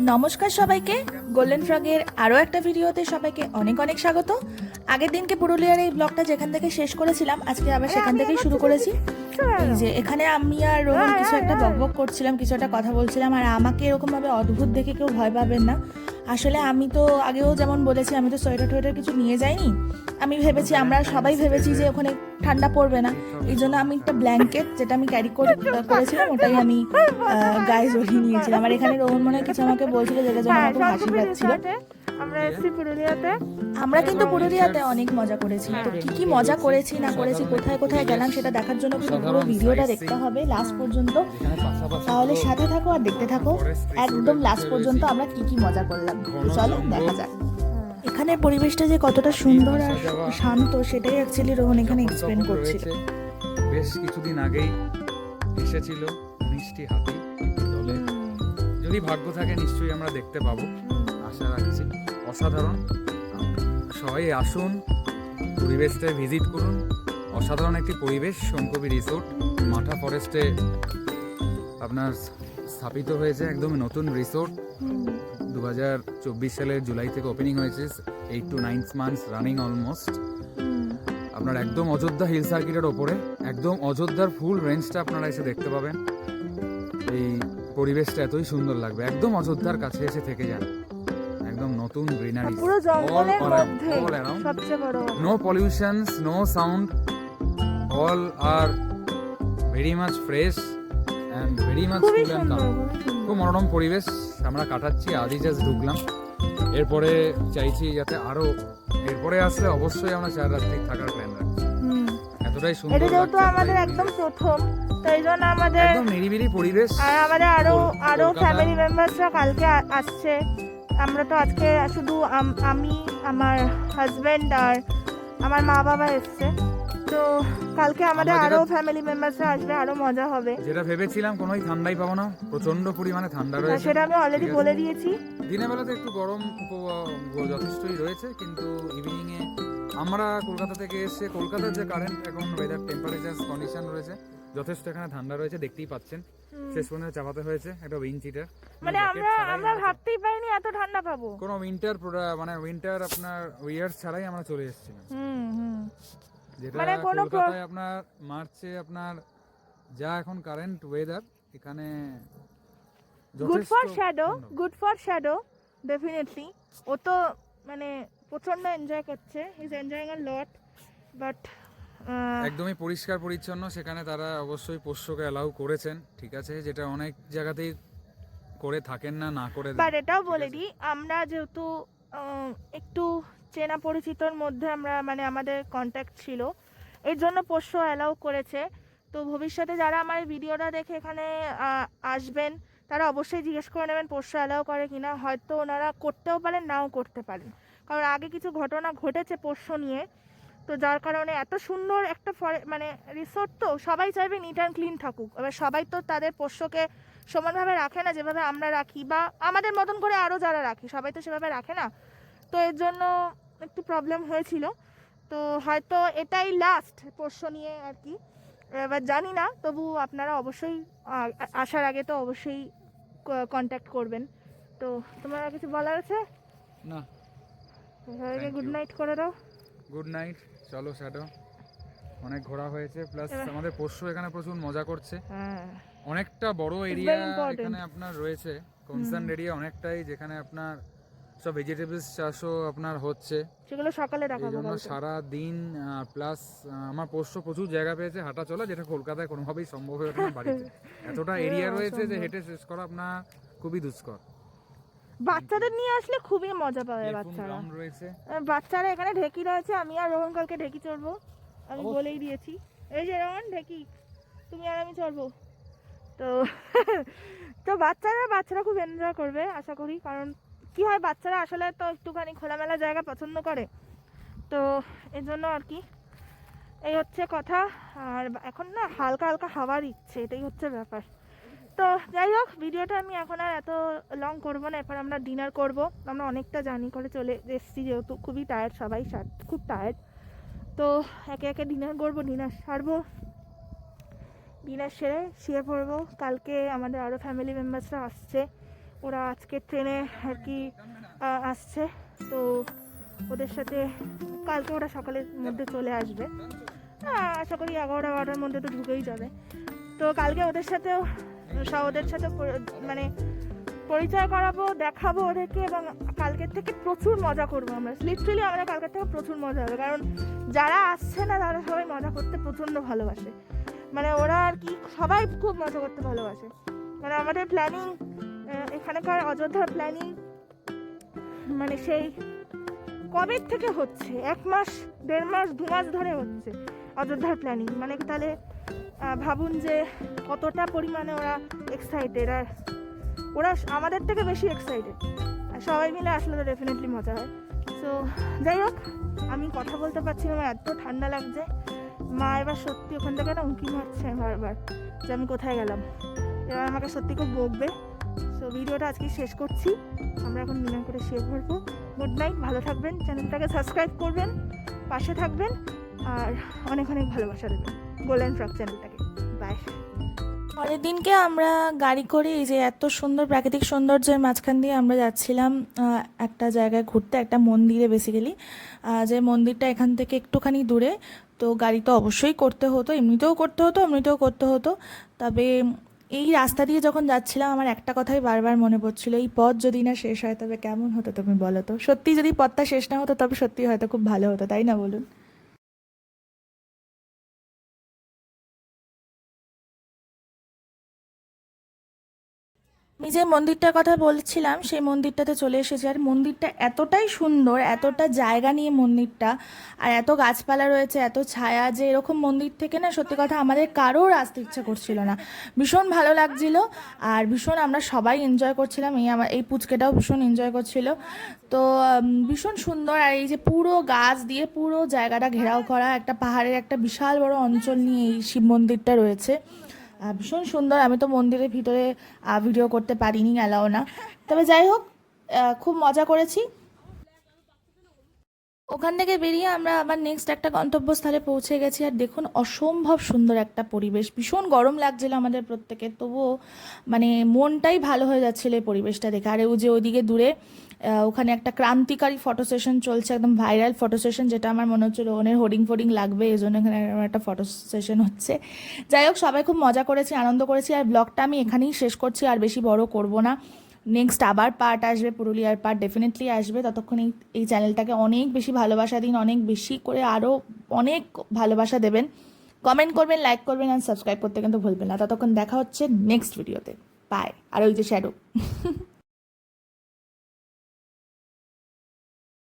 নমস্কার সবাইকে। গোল্ডেন ফ্রগের আরও একটা ভিডিওতে সবাইকে অনেক অনেক স্বাগত। আগের দিনকে পুরুলিয়ার এই ব্লগটা যেখান থেকে শেষ করেছিলাম, আজকে আবার সেখান থেকেই শুরু করেছি। যে এখানে আমি আর রোহন কিছু একটা বকবক করছিলাম, কিছু একটা কথা বলছিলাম, আর আমাকে এরকমভাবে অদ্ভুত দেখে কেউ ভয় পাবেন না। আসলে আমি তো আগেও যেমন বলেছি আমি তো সোয়েটার টোয়েটার কিছু নিয়ে যাইনি। আমি ভেবেছি আমরা সবাই ভেবেছি যে ওখানে ঠান্ডা পড়বে না। এই জন্য আমি একটা ব্ল্যাঙ্কেট যেটা আমি ক্যারি করেছিলাম ওটাই আমি গায়ে জড়িয়ে নিয়েছিলাম। আর এখানে রোহন মনে হয় কিছু আমাকে বলছিল যেটা জন্য আমাকে আমার খুব হাসি পাচ্ছিল। আমরা এসেছি পুরুলিয়াতে। আমরা কিন্তু পুরুলিয়াতে অনেক মজা করেছি। তো কি কি মজা করেছি না করেছি কোথায় কোথায় গেলাম সেটা দেখার জন্য কিন্তু পুরো ভিডিওটা দেখতে হবে লাস্ট পর্যন্ত। তাহলে সাথে থাকো আর দেখতে থাকো। একদম লাস্ট পর্যন্ত আমরা কি কি মজা করলাম। চলো দেখা যাক। এখানে পরিবেশটা যে কতটা সুন্দর আর শান্ত সেটাই অ্যাকচুয়ালি রোহন এখানে এক্সপ্লেন করছিল। বেশ কিছুদিন আগেই এসেছিল মিষ্টি হাতি জলে যদি ভাগ্য থাকে নিশ্চয়ই আমরা দেখতে পাবো। আশা রাখছি। অসাধারণ। সবাই আসুন, পরিবেশটায় ভিজিট করুন। অসাধারণ একটি পরিবেশ, শঙ্কবি রিসোর্ট। মাঠা ফরেস্টে আপনার স্থাপিত হয়েছে একদম নতুন রিসোর্ট। দু হাজার চব্বিশ সালের জুলাই থেকে ওপেনিং হয়েছে eight to ninth months running almost আপনার একদম অযোধ্যা হিল সার্কিটের ওপরে, একদম অযোধ্যার ফুল রেঞ্জটা আপনারা এসে দেখতে পাবেন। এই পরিবেশটা এতই সুন্দর লাগবে, একদম অযোধ্যার কাছে এসে থেকে যান। একদম নতুন গ্রিনারি পুরো জঙ্গলের মধ্যে সবচেয়ে বড় no pollutions no sound all are very much fresh and very much cool and calm খুব মনোরম পরিবেশ আমরা কাটাচ্ছি আজই জাস্ট ঢুকলাম। এরপরে চাইছি যাতে আরও এরপরে আসলে অবশ্যই আমরা চার রাত্রি থাকার প্ল্যান রাখছি। এতটাই সুন্দর এটা যেহেতু আমাদের একদম। প্রথম তো এই জন্য আমাদের একদম নিরিবিলি পরিবেশ। আর আমাদের আরও আরও ফ্যামিলি মেম্বারসরা কালকে আসছে। আমরা তো আজকে শুধু আমি আমার হাজবেন্ড আর আমার মা বাবা এসছে। তো কালকে আমাদের আরও ফ্যামিলি মেম্বারসরা আসবে আরও মজা হবে। যেটা ভেবেছিলাম কোনোই ঠান্ডাই পাবো না প্রচণ্ড পরিমাণে ঠান্ডা রয়েছে। সেটা আমি অলরেডি বলে দিয়েছি। দিনের বেলাতে একটু গরম যথেষ্টই রয়েছে কিন্তু ইভিনিং এ আমরা কলকাতা থেকে এসে কলকাতার যে কারেন্ট এখন ওয়েদার টেম্পারেচার কন্ডিশন রয়েছে যথেষ্ট এখানে ঠান্ডা রয়েছে দেখতেই পাচ্ছেন। শেষ পর্যন্ত চাপাতে হয়েছে একটা উইন চিটার মানে আমরা আমরা ভাবতেই পারিনি এত ঠান্ডা পাবো কোনো উইন্টার মানে উইন্টার আপনার উইয়ার ছাড়াই আমরা চলে এসেছিলাম। হুম হুম। মানে কোনো আপনার মার্চে আপনার যা এখন কারেন্ট ওয়েদার এখানে good for shadow good for shadow definitely ও তো মানে প্রচণ্ড এনজয় করছে is enjoying a lot but একদমই পরিষ্কার পরিচ্ছন্ন সেখানে তারা অবশ্যই পোষ্যকে অ্যালাউ করেছেন ঠিক আছে? যেটা অনেক জায়গাতেই করে থাকেন না না করে বাট এটাও বলে দিই আমরা যেহেতু একটু চেনা পরিচিতর মধ্যে আমরা মানে আমাদের কন্ট্যাক্ট ছিল এর জন্য পোষ্য অ্যালাউ করেছে। তো ভবিষ্যতে যারা আমার ভিডিওটা দেখে এখানে আসবেন তারা অবশ্যই জিজ্ঞেস করে নেবেন পোষ্য অ্যালাউ করে কিনা হয়তো ওনারা করতেও পারেন নাও করতে পারেন। কারণ আগে কিছু ঘটনা ঘটেছে পোষ্য নিয়ে তো যার কারণে এত সুন্দর একটা ফরে মানে রিসোর্ট তো সবাই চাইবে নিট অ্যান্ড ক্লিন থাকুক। এবার সবাই তো তাদের পোষ্যকে সমানভাবে রাখে না যেভাবে আমরা রাখি বা আমাদের মতন করে আরও যারা রাখি সবাই তো সেভাবে রাখে না। তো এর জন্য একটু প্রবলেম হয়েছিল। তো হয়তো এটাই লাস্ট পোষ্য নিয়ে আর কি। এবার জানি না তবু আপনারা অবশ্যই আসার আগে তো অবশ্যই কন্ট্যাক্ট করবেন। তো তোমার কিছু বলার আছে? না। সবাইকে গুড নাইট করে দাও। গুড নাইট চলো শ্যাডো অনেক ঘোরা হয়েছে প্লাস আমাদের পোষ্য এখানে প্রচুর মজা করছে। হ্যাঁ। অনেকটা বড় এরিয়া এখানে আপনার রয়েছে। কনসার্ন এরিয়া অনেকটাই যেখানে আপনার সব ভেজিটেবলস চাষও আপনার হচ্ছে। সেগুলো সকালে দেখাবো জন্য সারা দিন প্লাস আমার পোষ্য প্রচুর জায়গা পেয়েছে হাঁটা চলা যেটা কলকাতায় কোনোভাবেই সম্ভব হয়ে ওঠে না বাড়িতে। এতটা এরিয়া রয়েছে যে। হেঁটে শেষ করা আপনার খুবই দুষ্কর। বাচ্চাদের নিয়ে আসলে খুবই মজা পাবে বাচ্চারা। বাচ্চারা এখানে ঢেকি রয়েছে আমি আর রোহন কালকে ঢেকি চড়বো। আমি বলেই দিয়েছি। এই যে রোহন ঢেকি তুমি আর আমি চড়বো। তো তো বাচ্চারা বাচ্চারা খুব এনজয় করবে, আশা করি। কারণ কি হয়, বাচ্চারা আসলে তো একটুখানি খোলামেলা জায়গা পছন্দ করে। তো এই জন্য আর কি। এই হচ্ছে কথা। আর এখন না হালকা হালকা হাওয়ার ইচ্ছে, এটাই হচ্ছে ব্যাপার। তো যাই হোক, ভিডিওটা আমি এখন আর এত লং করব না। এরপর আমরা ডিনার করব। আমরা অনেকটা জার্নি করে চলে এসেছি যেহেতু। খুবই টায়ার্ড সবাই খুব টায়ার্ড তো একে একে ডিনার করব ডিনার সারবো। ডিনার সেরে শুয়ে পড়ব। কালকে আমাদের আরও ফ্যামিলি মেম্বার্সরা আসছে। ওরা আজকে ট্রেনে আর কি আসছে। তো ওদের সাথে কালকে ওরা সকালের মধ্যে চলে আসবে। আশা করি এগারোটা, বারোটার মধ্যে তো ঢুকেই যাবে। তো কালকে ওদের সাথেও ওদের সাথে মানে পরিচয় করাবো, দেখাবো ওদেরকে এবং কালকের থেকে প্রচুর মজা করব আমরা। লিটারেলি আমরা কালকের থেকে প্রচুর মজা হবে। কারণ যারা আসছে না, তারা সবাই মজা করতে প্রচণ্ড ভালোবাসে। মানে ওরা আর কি সবাই খুব মজা করতে ভালোবাসে। মানে আমাদের প্ল্যানিং এখানকার অযোধ্যার প্ল্যানিং মানে সেই কবে থেকে হচ্ছে? এক মাস, দেড় মাস, দু মাস ধরে হচ্ছে অযোধ্যার প্ল্যানিং মানে তাহলে ভাবুন যে কতটা পরিমাণে ওরা এক্সাইটেড আর ওরা আমাদের থেকে বেশি এক্সাইটেড আর সবাই মিলে আসলে তো ডেফিনেটলি মজা হয়। সো যাই হোক, আমি কথা বলতে পারছি না, আমার এত ঠান্ডা লাগছে। মা এবার সত্যি ওখান থেকে না উঁকি মারছে বারবার যে আমি কোথায় গেলাম। এবার আমাকে সত্যি খুব বকবে। সো ভিডিওটা আজকে শেষ করছি। আমরা এখন ডিনার করে শেষ করব গুড নাইট ভালো থাকবেন, চ্যানেলটাকে সাবস্ক্রাইব করবেন, পাশে থাকবেন, আর অনেক অনেক ভালোবাসা দেবেন। গোল্ডেন ফ্রক চ্যানেলটাকে। বাই পরের দিনকে আমরা গাড়ি করে এই যে এত সুন্দর প্রাকৃতিক সৌন্দর্যের মাঝখান দিয়ে আমরা যাচ্ছিলাম একটা জায়গায় ঘুরতে, একটা মন্দিরে বেসিক্যালি যে মন্দিরটা এখান থেকে একটুখানি দূরে তো গাড়ি তো অবশ্যই করতে হতো, এমনিতেও করতে হতো, এমনিতেও করতে হতো। তবে এই রাস্তা দিয়ে যখন যাচ্ছিলাম, আমার একটা কথাই বারবার মনে পড়ছিল, এই পথ যদি না শেষ হয়, তবে কেমন হতো তুমি বলো তো? সত্যি যদি পথটা শেষ না হতো, তবে সত্যি হয়তো খুব ভালো হতো, তাই না বলুন? যে মন্দিরটার কথা বলছিলাম, সেই মন্দিরটাতে চলে এসেছি। আর মন্দিরটা এতটাই সুন্দর, এতটা জায়গা নিয়ে মন্দিরটা, আর এত গাছপালা রয়েছে, এত ছায়া যে এরকম মন্দির থেকে না সত্যি কথা আমাদের কারোর আসতে ইচ্ছে করছিল না। ভীষণ ভালো লাগছিল, আর ভীষণ আমরা সবাই এনজয় করছিলাম। এই আমার, এই পুচকেটাও ভীষণ এনজয় করছিল। তো ভীষণ সুন্দর, আর এই যে পুরো গাছ দিয়ে পুরো জায়গাটা ঘেরাও করা, একটা পাহাড়ের একটা বিশাল বড় অঞ্চল নিয়ে এই শিব মন্দিরটা রয়েছে। ভীষণ সুন্দর। আমি তো মন্দিরের ভিতরে ভিডিও করতে পারিনি অ্যালাও না। তবে যাই হোক খুব মজা করেছি। ওখান থেকে বেরিয়ে আমরা আবার নেক্সট একটা গন্তব্যস্থলে পৌঁছে গেছি। আর দেখুন, অসম্ভব সুন্দর একটা পরিবেশ। ভীষণ গরম লাগছিল আমাদের প্রত্যেকের। তবুও মানে মনটাই ভালো হয়ে যাচ্ছিল এই পরিবেশটা দেখে। আর ওই যে ওইদিকে দূরে ওখানে একটা ক্রান্তিকারী ফটো সেশন চলছে, একদম ভাইরাল ফটো সেশন যেটা আমার মনে হচ্ছিল ওনের হোর্ডিং ফোর্ডিং লাগবে, এই জন্য এখানে একটা ফটো সেশন হচ্ছে। যাই হোক, সবাই খুব মজা করেছি, আনন্দ করেছি, আর ব্লগটা আমি এখানেই শেষ করছি, আর বেশি বড় করব না। নেক্সট আবার পার্ট আসবে, পুরুলিয়ার পার্ট ডেফিনেটলি আসবে। ততক্ষণ এই চ্যানেলটাকে অনেক বেশি ভালোবাসা দিন, অনেক বেশি করে আরও অনেক ভালোবাসা দেবেন। কমেন্ট করবেন লাইক করবেন আর সাবস্ক্রাইব করতে কিন্তু ভুলবেন না। ততক্ষণ দেখা হচ্ছে নেক্সট ভিডিওতে বাই আর ওই যে শ্যাডো